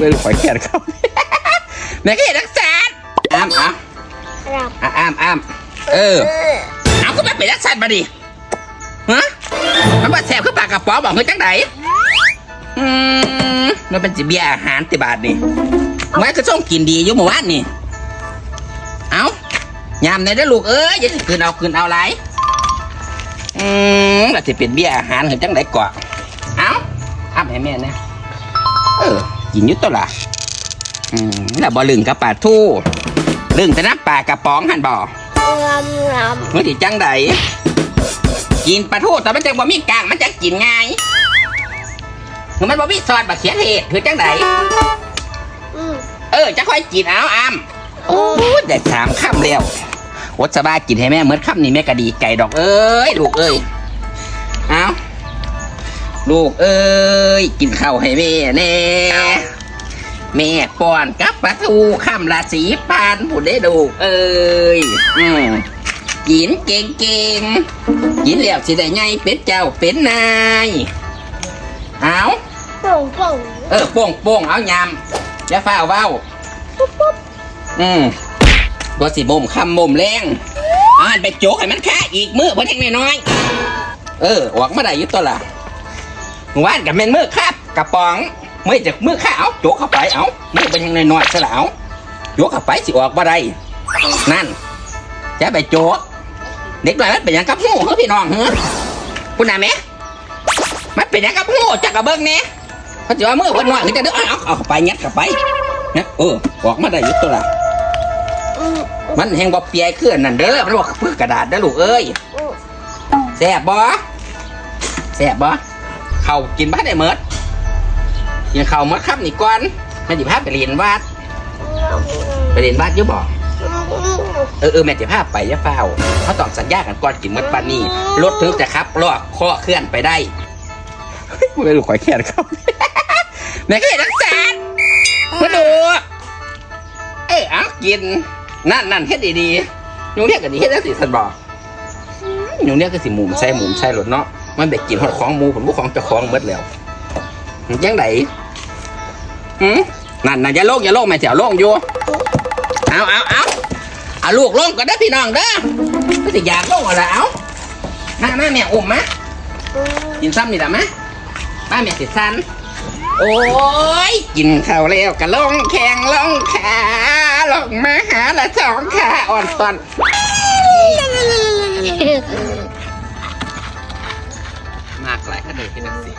เลยขอยแขนเขาแม่ก็เห็นนักแสนอ้ามเอะรับอะอ้ามอ้ามเออเอาก็มาเป็นนักสัตว์มาดิฮะมันมาแสบขึ้นปากกระป๋อบอกเฮ้ยจังไหนอืมมันเป็นจิเบียอาหารติบาทนี่มันก็ต้องกินดีอยู่เมื่อวานนี่เอายามในได้อลูกเอ้ยอย่าสิคืนเอาคืนเอาไรอืมแล้วจะเป็นเบี้ยอาหารเห็นจังไหนก่อนเอาอ้ำให้แม่นะเออ กินอยุตัวละอืมแล้วบ่ลึงกับปลาทู่ลึงแต่น้ำปลากระป๋องหันบ่รำรเมื่อที่จังใดกินปลาทูแต่มันจังบ่มีกลางมันจะกินง่ายมันบ่มีซอสบะเขียเทศคือจังใดำอืมเออจะค่อยกินเอาอ้ำโอ้ยได้สามคำแล้ววดสบายกินให้แม่เหมือนคำนี้แม่ก็ดีไก่ดอกเอ้ยลูกเอ้ยเอา ลูกเอ้ย กินข้าวให้แม่แน่แม่ป้อนกับปลาทูคำละสีปานผู้ได้ดูกเอ้ยอืมกินเก่งๆกินแล้วสิได้ไงเป็นเจ้าเป็นนายเอาป่งป่งเออโป้งโป้งเอายำอย่าฟ้าเอาเว้าปุ๊บปุ๊บอืมตัวสิมุมคำมุมแรงอ่านไปโจกให้มันค่าอีกมือเพิ่นแทงน้อยๆเออออกมาได้อยุตัวละ ว่านกับแม่นมือครับกระป๋องไม่จากมือข้าเอาโจกเข้าไปเอามือเป็นยังน้อยๆซะแล้วโจกเข้าไปสิออกบ่ได้นั่นจะไปโจกเด็กน้อยมันเป็นยังกับหูเฮ้พี่น้องเฮ้คุณน่ะแม่มันเป็นยังกับหูจักกระเบิ้งเนี่ยเขาจะว่ามือเพิ่นน้อยเขาจะเด้อเอาเอาเอาเข้าไปยัดเข้าไปนะเออออกมาได้ยุตัวละมันแหงบ่เปียขึ้นนั่นเด้อมันบอกเพื่อกระดาษเด้อลูกเอ้ยแซ่บบ่แซ่บบ่ เขากินบ้านได้เมิดกินข้าวหมดครับนี่ก่อนแม่จิพาไปเรียนวาดไปเรียนวาดอยู่บ่เออเออแม่จะพาไปยะเฝ้าเขาต้องสัญญากันก่อนกินหมดปานนี้รถถึงจะขับลอข้อเคลื่อนไปได้ไม่รู้ข่อยแค่เขาแม่ก็เห็นนักแสนมาดูเอ้ยเอากินนั่นนั่นเฮ็ดดีๆหนูเนี่ยก็ดีเฮ็ดจังสิสันบอกหนูเนี่ยก็สิหมุมใส่หมุมใส่รถเนาะ มันได้กินฮอดของหมูผมบ่ของเจ้าของเบิดแล้วมังไดหืมนั่นน่ะอย่าโลกอย่าโลกแม่แถวโลกอยู่เอาเอาเอาเอาลูกลงก็ได้พี่น้องเด้อก็สิอยากลงอะไรเอามามาแม่อุ้มมากินซ้ำนี่ละมะมาแม่สิซันโอ้ยกินข้าวแล้วก็ลงแข่งลงขาลงมาหาละสองขาอ่อนตอนากหลก็เนาดที่นักเสิ